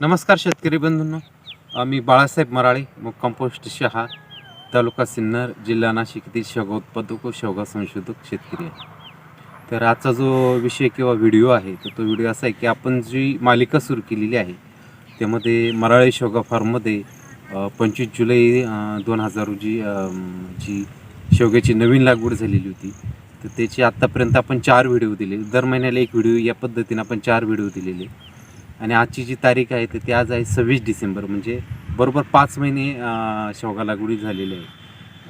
नमस्कार शेतकरी बंधूंनो. मी बाळासाहेब मराळे मग कंपोस्ट शहा तालुका सिन्नर जिल्हा नाशिक येथील शेवगा उत्पादक व शेवगा संशोधक शेतकरी आहे. तर आजचा जो विषय किंवा व्हिडिओ आहे तर तो व्हिडिओ असा आहे की आपण जी मालिका सुरू केलेली आहे त्यामध्ये मराळे शेवगा फार्ममध्ये पंचवीस जुलै दोन हजार रोजी जी शेवग्याची नवीन लागवड झालेली होती तर त्याची आत्तापर्यंत आपण चार व्हिडिओ दिले दर महिन्याला एक व्हिडिओ या पद्धतीने आपण चार व्हिडिओ दिलेले. आणि आजची जी तारीख आहे तर ती आज आहे सव्वीस डिसेंबर म्हणजे बरोबर पाच महिने शेवगा लागवडी झालेली आहे.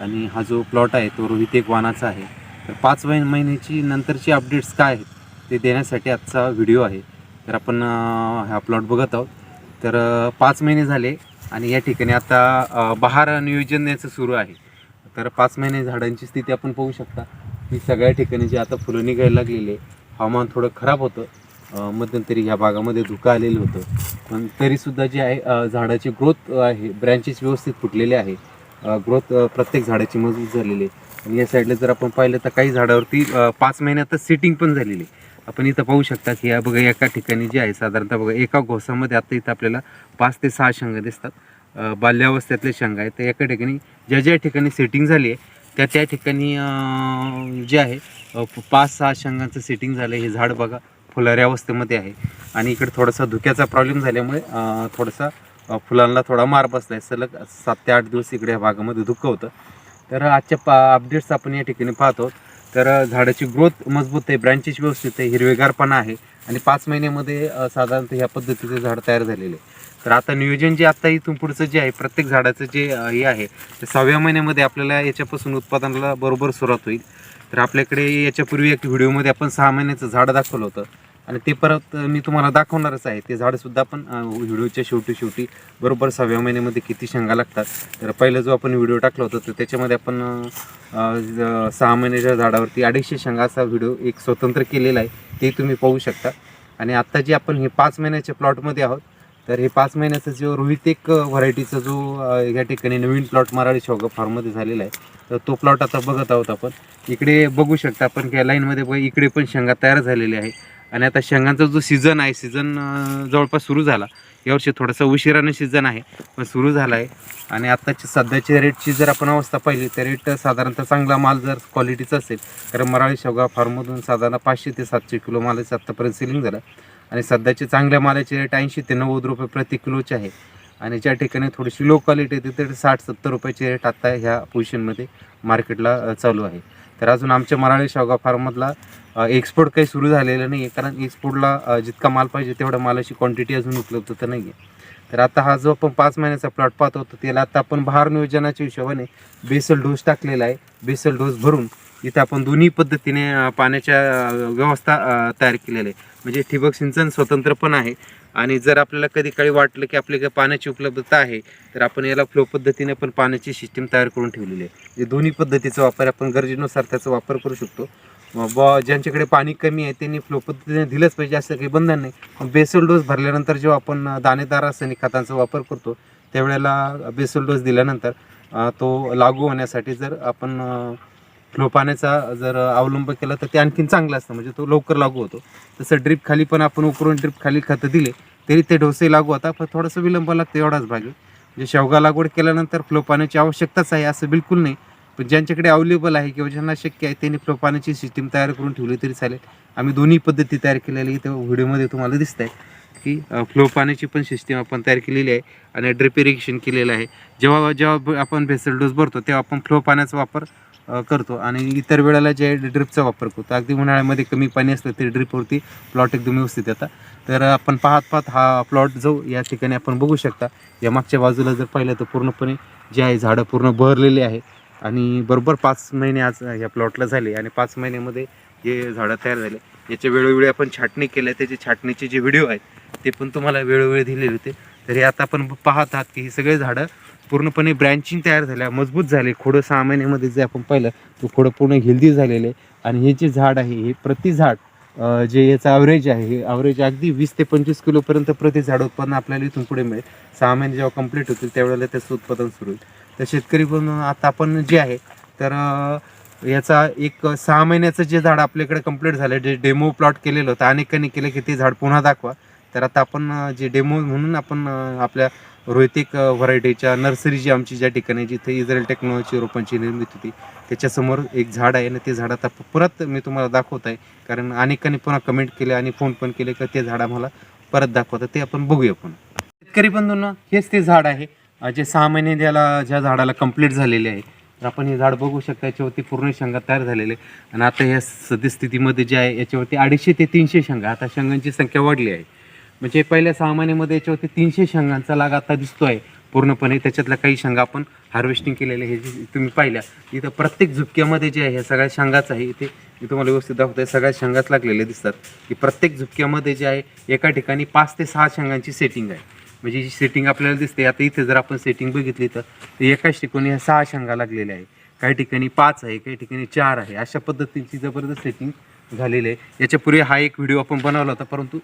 आणि हा जो प्लॉट आहे तो रोहित एक वानाचा आहे. तर पाच महिन महिन्याची नंतरची अपडेट्स काय आहेत ते देण्यासाठी आजचा व्हिडिओ आहे. तर आपण हा प्लॉट बघत आहोत. तर पाच महिने झाले आणि या ठिकाणी आता बहार नियोजन याचं सुरू आहे. तर पाच महिने झाडांची स्थिती आपण पाहू शकता. ही सगळ्या ठिकाणी जी आता फुलं निघायला लागलेली आहे हवामान थोडं खराब होतं. मध्यंतरी ह्या भागामध्ये धुकं आलेलं होतं. पण तरीसुद्धा जे आहे झाडाची ग्रोथ आहे ब्रँचेस व्यवस्थित फुटलेले आहे. ग्रोथ प्रत्येक झाडाची मजबूत झालेली आहे. आणि या साईडला जर आपण पाहिलं तर काही झाडावरती पाच महिन्यातच सिटिंग पण झालेली आहे. आपण इथं पाहू शकता की या बघा एका ठिकाणी जे आहे साधारणतः बघा एका घोसामध्ये आता इथं आपल्याला पाच ते सहा शेंगा दिसतात. बाल्यावस्थेतले शेंगा आहेत. तर एका ठिकाणी ज्या ज्या ठिकाणी सेटिंग झाली आहे त्या त्या ठिकाणी जे आहे पाच सहा शेंगांचं सेटिंग झालं हे झाड बघा फुलाऱ्या अवस्थेमध्ये आहे. आणि इकडे थोडासा धुक्याचा प्रॉब्लेम झाल्यामुळे थोडासा फुलांना थोडा मार बसला आहे सलग सात ते आठ दिवस इकडे या भागामध्ये धुकं होतं. तर आजच्या पा अपडेट्स आपण या ठिकाणी पाहतो. तर झाडाची ग्रोथ मजबूत आहे ब्रँचेस व्यवस्थित आहे हिरवेगारपणा आहे. आणि पाच महिन्यामध्ये साधारणतः ह्या पद्धतीचे झाड तयार झालेले आहे. तर आता नियोजन जे आता इथून पुढचं जे आहे प्रत्येक झाडाचं जे हे आहे ते सहाव्या महिन्यामध्ये आपल्याला याच्यापासून उत्पादनाला बरोबर सुरुवात होईल. तर आपल्याकडे याच्यापूर्वी एक व्हिडिओमध्ये आपण सहा महिन्याचं झाड दाखवलं होतं. आणि ते परत मी तुम्हाला दाखवणारच आहे. ते झाडसुद्धा आपण व्हिडिओच्या शेवटी शेवटी बरोबर सहाव्या महिन्यामध्ये किती शेंगा लागतात. तर पहिला जो आपण व्हिडिओ टाकला होता तर त्याच्यामध्ये आपण सहा महिन्याच्या झाडावरती अडीचशे शेंगा असा व्हिडिओ एक स्वतंत्र केलेला आहे. ते तुम्ही पाहू शकता. आणि आत्ता जे आपण हे पाच महिन्याच्या प्लॉटमध्ये आहोत तर हे पाच महिन्याचा जो रोहित एक व्हरायटीचा जो या ठिकाणी नवीन प्लॉट मराठी शौगा फार्ममध्ये झालेला आहे तर तो प्लॉट आता बघत आहोत आपण. इकडे बघू शकता आपण की लाईनमध्ये बघ इकडे पण शेंगा तयार झालेली आहे. आणि आता शेंगांचा जो सीझन आहे सीझन जवळपास सुरू झाला. यावर्षी थोडासा उशिराने सीझन आहे पण सुरू झाला आहे. आणि आत्ताची सध्याची रेटची जर आपण अवस्था पाहिली तर रेट साधारणतः चांगला माल जर क्वालिटीचा असेल तर मराठी शेवगा फार्ममधून साधारण पाचशे ते सातशे किलो मालाचं आत्तापर्यंत सेलिंग झालं. आणि सध्याचे चांगल्या मालाचे रेट ऐंशी ते नव्वद रुपये प्रति किलोचे आहे. आणि ज्या ठिकाणी थोडीशी लो क्वालिटी आहे तिथे साठ सत्तर रुपयाचे रेट आत्ता ह्या पोझिशनमध्ये मार्केटला चालू आहे. तर अजून आमच्या मराठी शेवगा फार्ममधला एक्सपोर्ट काही सुरू झालेलं नाही आहे कारण एक्सपोर्टला जितका माल पाहिजे तेवढ्या मालाची क्वांटिटी अजून उपलब्ध तर नाही आहे तर आता हा जो आपण पाच महिन्याचा प्लॉट पाहतो त्याला आता आपण भार नियोजनाच्या हिशोबाने बेसल डोस टाकलेला आहे. बेसल डोस भरून इथं आपण दोन्ही पद्धतीने पाण्याच्या व्यवस्था तयार केलेल्या आहे. म्हणजे ठिबक सिंचन स्वतंत्र पण आहे. आणि जर आपल्याला कधी काळी वाटलं की आपल्याकडे पाण्याची उपलब्धता आहे तर आपण याला फ्लो पद्धतीने पण पाण्याची सिस्टीम तयार करून ठेवलेली आहे. म्हणजे दोन्ही पद्धतीचा वापर आपण गरजेनुसार त्याचा वापर करू शकतो. ब ज्यांच्याकडे पाणी कमी आहे त्यांनी फ्लो पद्धतीने दिलंच पाहिजे असं काही बंधन नाही. बेसल डोस भरल्यानंतर जेव्हा आपण दाणेदार रासायनिक खतांचा वापर करतो त्यावेळेला बेसल डोस दिल्यानंतर तो लागू होण्यासाठी जर आपण पाण्याचा जर अवलंब केला तर ते आणखीन चांगलं असतं. म्हणजे तो लवकर लागू होतो. तसं ड्रीप खाली पण आपण उकरून ड्रीप खाली खतं दिले तरी ते डोसे लागू होता पण थोडंसं विलंब लागतो एवढाच भाग आहे. म्हणजे शेवगा लागवड केल्यानंतर फ्लो पाण्याची आवश्यकताच आहे असं बिलकुल नाही. पण ज्यांच्याकडे अवेलेबल आहे किंवा ज्यांना शक्य आहे त्यांनी फ्लो पाण्याची सिस्टीम तयार करून ठेवली तरी चालेल. आम्ही दोन्ही पद्धती तयार केलेली इथं व्हिडिओमध्ये तुम्हाला दिसत आहे की फ्लो पाण्याची पण सिस्टीम आपण तयार केलेली आहे आणि ड्रिप इरिगेशन केलेलं आहे. जेव्हा जेव्हा आपण भेसल डोस भरतो तेव्हा आपण फ्लो पाण्याचा वापर अ, करतो. आणि इतर वेळेला जे ड्रिपचा वापर करतो. अगदी उन्हाळ्यामध्ये कमी पाणी असलं तरी ड्रिपवरती प्लॉट एकदम व्यवस्थित येतात. तर आपण पाहत पाहत हा प्लॉट जो या ठिकाणी आपण बघू शकता. या मागच्या बाजूला जर पाहिलं तर पूर्णपणे जे आहे झाडं पूर्ण बहरलेली आहे. आणि बरोबर पाच महिने आज या प्लॉटला झाले. आणि पाच महिन्यामध्ये जे झाडं तयार झाले याच्या वेळोवेळी आपण छाटणी केल्या त्याचे छाटणीचे जे व्हिडिओ आहेत ते पण तुम्हाला वेळोवेळी दिलेले होते. तर हे आता आपण पाहत आहात की ही सगळे झाडं पूर्णपणे ब्रँचिंग तयार झाल्या मजबूत झाले. खोडं सहा महिन्यामध्ये जे आपण पाहिलं तो खोडं पूर्ण हेल्दी झालेले. आणि हे जे झाड आहे हे प्रति झाड जे याचं ॲव्हरेज आहे हे ॲव्हरेज अगदी वीस ते पंचवीस किलोपर्यंत प्रति झाड उत्पन्न आपल्याला इथून पुढे मिळेल. सहा महिने जेव्हा कंप्लीट होतील त्यावेळेला त्याचं उत्पादन सुरू होईल. तर शेतकरी पण आता आपण जे आहे तर याचा एक सहा महिन्याचं जे झाड आपल्याकडे कंप्लीट झालं जे डेमो प्लॉट केलेलं होतं अनेकांनी केलं की ते झाड पुन्हा दाखवा. तर आता आपण जे डेमो म्हणून आपण आपल्या रोहितिक व्हरायटीच्या नर्सरी जी आमची ज्या ठिकाणी जिथे इस्रायल टेक्नॉलॉजी रोपांची निर्मिती होती त्याच्यासमोर एक झाड आहे आणि ते झाड आता परत मी तुम्हाला दाखवत आहे. कारण अनेकांनी पुन्हा कमेंट केले आणि फोन पण केले की ते झाड आम्हाला परत दाखवतात. ते आपण बघूया पण शेतकरी बंधूंना हेच ते झाड आहे. जे सहा महिने ज्याला ज्या झाडाला कंप्लीट झालेले आहे. तर आपण हे झाड बघू शकता याच्यावरती पूर्ण शेंगा तयार झालेले आहे. आणि आता या सद्यस्थितीमध्ये जे आहे याच्यावरती अडीचशे ते तीनशे शेंगा. आता शेंगांची संख्या वाढली आहे. म्हणजे पहिल्या सहा महिन्यामध्ये याच्यावरती तीनशे शेंगांचा लाग आता दिसतोय. पूर्णपणे त्याच्यातल्या काही शेंगा आपण हार्वेस्टिंग केलेल्या हे तुम्ही पाहिल्या. इथं प्रत्येक झुपक्यामध्ये जे आहे ह्या सगळ्या शेंगाच आहे. इथे मी तुम्हाला व्यवस्थित दाखवतोय सगळ्या शेंगाच लागलेल्या दिसतात. की प्रत्येक झुपक्यामध्ये जे आहे एका ठिकाणी पाच ते सहा शेंगांची सेटिंग आहे. म्हणजे जी सेटिंग आपल्याला दिसते आता इथे जर आपण सेटिंग बघितली तर एकाच ठिकाणी ह्या सहा शेंगा लागलेल्या आहे. काही ठिकाणी पाच आहे काही ठिकाणी चार आहे. अशा पद्धतीची जबरदस्त सेटिंग झालेली आहे. याच्यापूर्वी हा एक व्हिडिओ आपण बनवला होता परंतु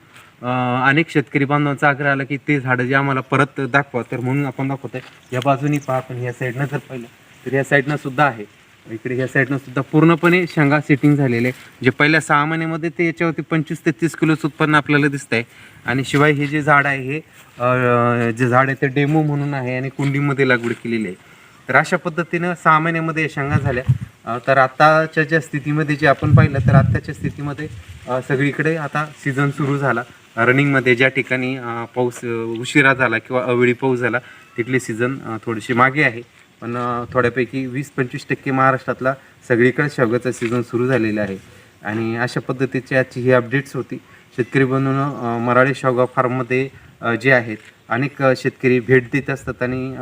अनेक शेतकरी बांधवांचा आग्रह आला की ते झाडं जे आम्हाला परत दाखवा. तर म्हणून आपण दाखवत आहे या बाजूनी पहा आपण या साईडनं जर पाहिलं तर या साईडनं सुद्धा आहे. इकडे ह्या साईडनं सुद्धा पूर्णपणे शेंगा सेटिंग झालेले आहे. जे पहिल्या सहा महिन्यामध्ये ते याच्यावरती पंचवीस ते तीस किलोचं उत्पन्न आपल्याला दिसतंय. आणि शिवाय हे जे झाड आहे हे जे झाड आहे ते डेमो म्हणून आहे आणि कुंडीमध्ये लागवड केलेली आहे. तर अशा पद्धतीनं सहा महिन्यामध्ये या शेंगा झाल्या. तर आत्ताच्या ज्या स्थितीमध्ये जे आपण पाहिलं तर आत्ताच्या स्थितीमध्ये सगळीकडे आता सीझन सुरू झाला. रनिंगमध्ये ज्या ठिकाणी पाऊस उशिरा झाला किंवा अवेळी पाऊस झाला तिथली सीझन थोडीशी मागे आहे. पण थोड्यापैकी वीस पंचवीस टक्के महाराष्ट्रातला सगळीकडे शेवगाचा सीझन सुरू झालेला आहे. आणि अशा पद्धतीची आजची ही अपडेट्स होती. शेतकरी बनवून मराठी शेवगा फार्ममध्ये जे आहेत अनेक शेतकरी भेट देत असतात आणि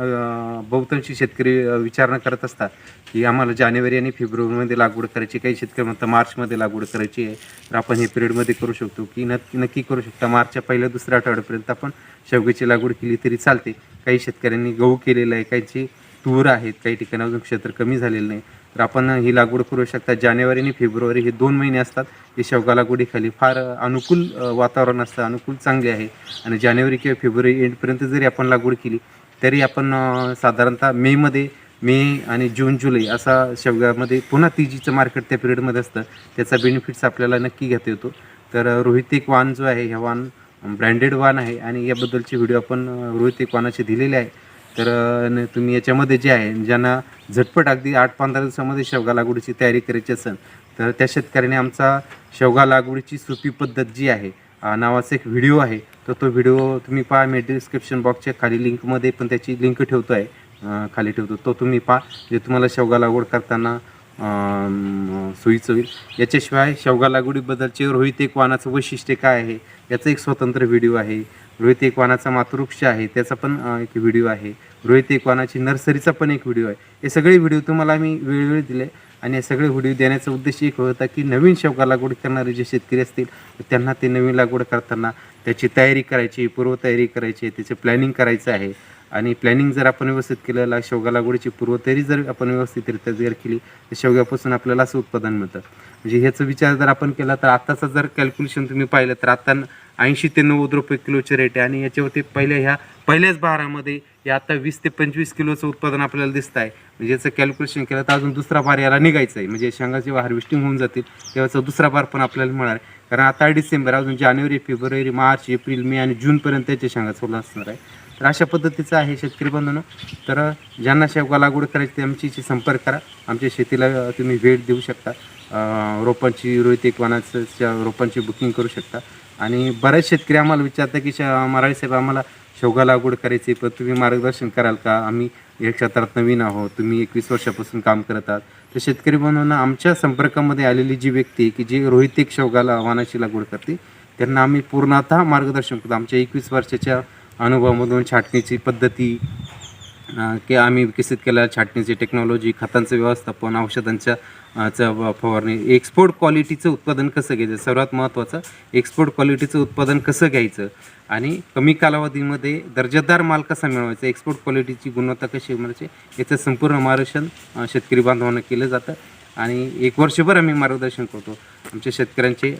बहुतांशी शेतकरी विचारणा करत असतात की आम्हाला जानेवारी आणि फेब्रुवारीमध्ये लागवड करायची काही शेतकरी म्हणतात मार्चमध्ये लागवड करायची आहे. तर आपण हे पिरियडमध्ये करू शकतो की नक्की नक्की करू शकता. मार्चच्या पहिल्या दुसऱ्या आठवड्यापर्यंत आपण शेवग्याची लागवड केली तरी चालते. काही शेतकऱ्यांनी गहू केलेला आहे काहीची तूर आहेत काही ठिकाणी अजून क्षेत्र कमी झालेलं नाही. तर आपण ही लागवड करू शकता. जानेवारी आणि फेब्रुवारी हे दोन महिने असतात. हे शेवगा लागवडीखाली फार अनुकूल वातावरण असतं. अनुकूल चांगले आहे. आणि जानेवारी किंवा फेब्रुवारी एंडपर्यंत जरी आपण लागवड केली तरी आपण साधारणतः मेमध्ये मे आणि जून जुलै असा शेवगामध्ये पुन्हा तिजीचं मार्केट त्या पिरियडमध्ये असतं. त्याचा बेनिफिट्स आपल्याला नक्की घेता येतो. तर रोहित एक वाण जो आहे ह्या वाण ब्रँडेड वाण आहे. आणि याबद्दलचे व्हिडिओ आपण रोहित एक वाणाचे दिलेले आहे. तर न- तुम्ही याच्यामध्ये जे आहे ज्यांना झटपट अगदी आठ पंधरा दिवसामध्ये शेवगा लागवडीची तयारी करायची असेल तर त्या शेतकऱ्याने आमचा शेवगा लागवडीची सोपी पद्धत जी आहे नावाचा एक व्हिडिओ आहे तर तो व्हिडिओ तुम्ही पहा मी डिस्क्रिप्शन बॉक्सच्या खाली लिंकमध्ये पण त्याची लिंक ठेवतो आहे खाली ठेवतो तो तुम्ही पहा जे तुम्हाला शेवगा लागवड करताना सोयीचं होईल. याच्याशिवाय शेवगा लागवडीबद्दलचे रोहित एक वानाचं वैशिष्ट्य काय आहे याचा एक स्वतंत्र व्हिडिओ आहे. रोहित एक वाणाचा मातृवृक्ष आहे त्याचा पण एक व्हिडिओ आहे. रोहित एकवानाची नर्सरीचा पण एक व्हिडिओ आहे. हे सगळे व्हिडिओ तुम्हाला मी वेळोवेळी दिले आणि हे सगळे व्हिडिओ देण्याचा उद्देश एक होता की नवीन शेवगा लागवड करणारे जे शेतकरी असतील त्यांना ते नवीन लागवड करताना त्याची तयारी करायची पूर्वतयारी करायची त्याचं प्लॅनिंग करायचं आहे. आणि प्लॅनिंग जर आपण व्यवस्थित केलं ला शेवगा लागवडीची पूर्वतयारी जर आपण व्यवस्थितरित्या जर केली तर शेवग्यापासून आपल्याला असं उत्पादन मिळतं. म्हणजे ह्याचा विचार जर आपण केला तर आत्ताचा जर कॅल्क्युलेशन तुम्ही पाहिलं तर आत्ता ऐंशी ते नव्वद रुपये किलोचे रेट आहे. आणि याच्यावरती पहिल्या ह्या पहिल्याच भारामध्ये या आता वीस ते पंचवीस किलोचं उत्पादन आपल्याला दिसत आहे. म्हणजे याचं कॅल्क्युलेशन केलं तर अजून दुसरा भार याला निघायचं आहे. म्हणजे शेंगा जेव्हा हार्वेस्टिंग होऊन जातील तेव्हाचा दुसरा भार पण आपल्याला मिळणार आहे. कारण आता डिसेंबर अजून जानेवारी फेब्रुवारी मार्च एप्रिल मे आणि जूनपर्यंत त्याच्या शेंगा चालू असणार आहे. तर अशा पद्धतीचं आहे शेतकरी बंधनं. तर ज्यांना शेवगा लागवड करायची ते आमच्याशी संपर्क करा. आमच्या शेतीला तुम्ही भेट देऊ शकता. रोपांची रोहित एक रोपांची बुकिंग करू शकता. आणि बऱ्याच शेतकरी आम्हाला विचारतात की श मराठी साहेब आम्हाला शेवगा लागवड करायची पण तुम्ही मार्गदर्शन कराल का? आम्ही या क्षेत्रात नवीन आहोत तुम्ही एकवीस वर्षापासून काम करत आहात. तर शेतकरी बनवणं आमच्या संपर्कामध्ये आलेली जी व्यक्ती की जी रोहितिक शेवगाला वाणाची लागवड करते त्यांना आम्ही पूर्णतः मार्गदर्शन करतो. आमच्या एकवीस वर्षाच्या अनुभवामधून छाटणीची पद्धती की आम्ही विकसित केलेल्या छाटणीची टेक्नॉलॉजी खतांचं व्यवस्थापन औषधांच्या चं फवारणी एक्सपोर्ट क्वालिटीचं उत्पादन कसं घ्यायचं? सर्वात महत्त्वाचं एक्सपोर्ट क्वालिटीचं उत्पादन कसं घ्यायचं? आणि कमी कालावधीमध्ये दर्जेदार माल कसा मिळवायचा? एक्सपोर्ट क्वालिटीची गुणवत्ता कशी मिळवायची म्हणजे याचं संपूर्ण मार्गदर्शन शेतकरी बांधवांना केलं जातं. आणि एक वर्षभर आम्ही मार्गदर्शन करतो. आमच्या शेतकऱ्यांचे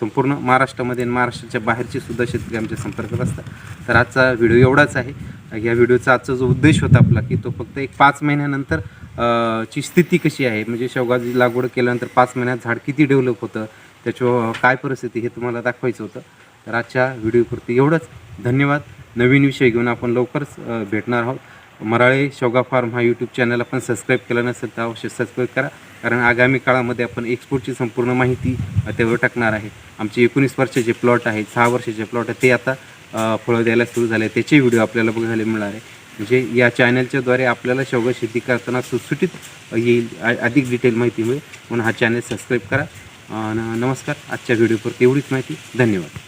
संपूर्ण महाराष्ट्रामध्ये आणि महाराष्ट्राच्या बाहेरचे सुद्धा शेतकरी आमच्या संपर्कात असतात. तर आजचा व्हिडिओ एवढाच आहे. या व्हिडिओचा आजचा जो उद्देश होता आपला की तो फक्त एक पाच महिन्यानंतर ची स्थिती कशी आहे? म्हणजे शेवगाची लागवड केल्यानंतर पाच महिन्यात झाड किती डेव्हलप होतं? त्याच्यावर काय परिस्थिती हे तुम्हाला दाखवायचं होतं. तर आजच्या व्हिडिओपुरती एवढंच. धन्यवाद. नवीन विषय घेऊन आपण लवकरच भेटणार आहोत. मराळे शोगा फार्म हा यूट्यूब चॅनल आपण सबस्क्राईब केला नसेल तर अवश्य सबस्क्राईब करा. कारण आगामी काळामध्ये आपण एक्सपोर्टची संपूर्ण माहिती त्यावर टाकणार आहे. आमचे एकोणीस वर्षाचे प्लॉट आहेत सहा वर्षाचे प्लॉट आहे ते आता फळं द्यायला सुरू झाले. त्याचे व्हिडिओ आपल्याला बघायला मिळणार आहे. म्हणजे या चॅनलच्याद्वारे आपल्याला शेवगा शेती करताना सुटसुटीत येईल अधिक डिटेल माहिती मिळेल. म्हणून हा चॅनल सबस्क्राईब करा. नमस्कार. आजच्या व्हिडिओपुरती एवढीच माहिती. धन्यवाद.